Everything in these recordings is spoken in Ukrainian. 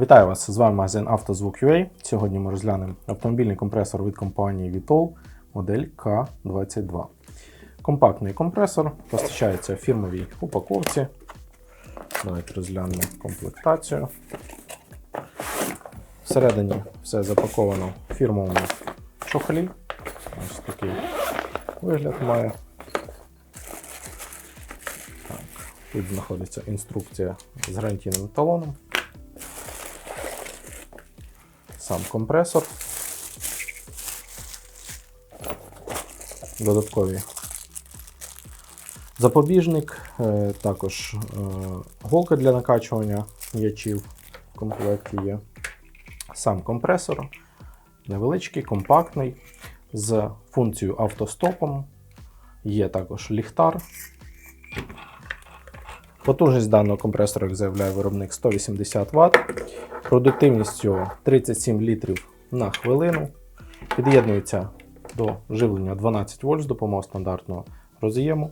Вітаю вас! З вами магазин «Автозвук.UA». Сьогодні ми розглянемо автомобільний компресор від компанії Vitol модель К22. Компактний компресор постачається в фірмовій упаковці. Давайте розглянемо комплектацію. Всередині все запаковано в фірмовому чохлі. Ось такий вигляд має. Так, тут знаходиться інструкція з гарантійним талоном. Сам компресор. Додаткові запобіжник, е, також е, голка для накачування м'ячів в комплекті є. Сам компресор невеличкий, компактний, з функцією автостопом. Є також ліхтар. Потужність даного компресора, як заявляє виробник, 180 Вт. Продуктивність цього 37 літрів на хвилину. Під'єднується до живлення 12 вольт з допомогою стандартного роз'єму.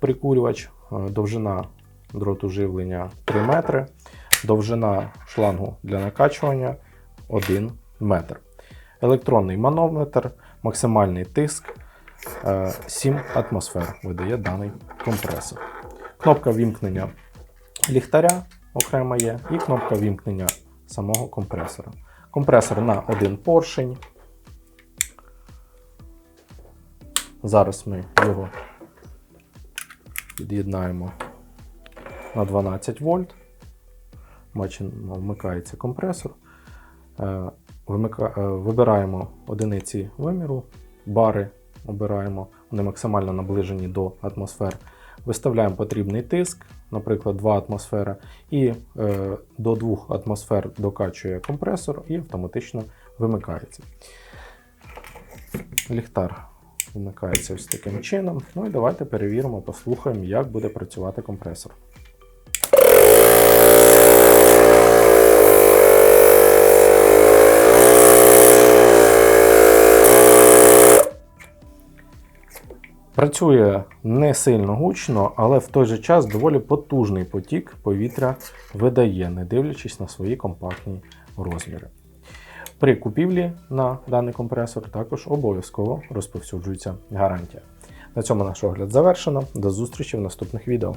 Прикурювач, е, довжина дроту живлення 3 метри, довжина шлангу для накачування 1 метр. Електронний манометр, максимальний тиск е, 7 атмосфер видає даний компресор. Кнопка вімкнення ліхтаря окремо є, і кнопка вімкнення самого компресора. Компресор на один поршень. Зараз ми його під'єднаємо на 12 вольт. Бачимо, вмикається компресор. Е, е, Вибираємо одиниці виміру, бари обираємо, вони максимально наближені до атмосфер. Виставляємо потрібний тиск, наприклад, 2 атмосфера, і е, до 2 атмосфер докачує компресор і автоматично вимикається. Ліхтар вмикається ось таким чином. Ну і давайте перевіримо, послухаємо, як буде працювати компресор. Працює не сильно гучно, але в той же час доволі потужний потік повітря видає, не дивлячись на свої компактні розміри. При купівлі на даний компресор також обов'язково розповсюджується гарантія. На цьому наш огляд завершено. До зустрічі в наступних відео.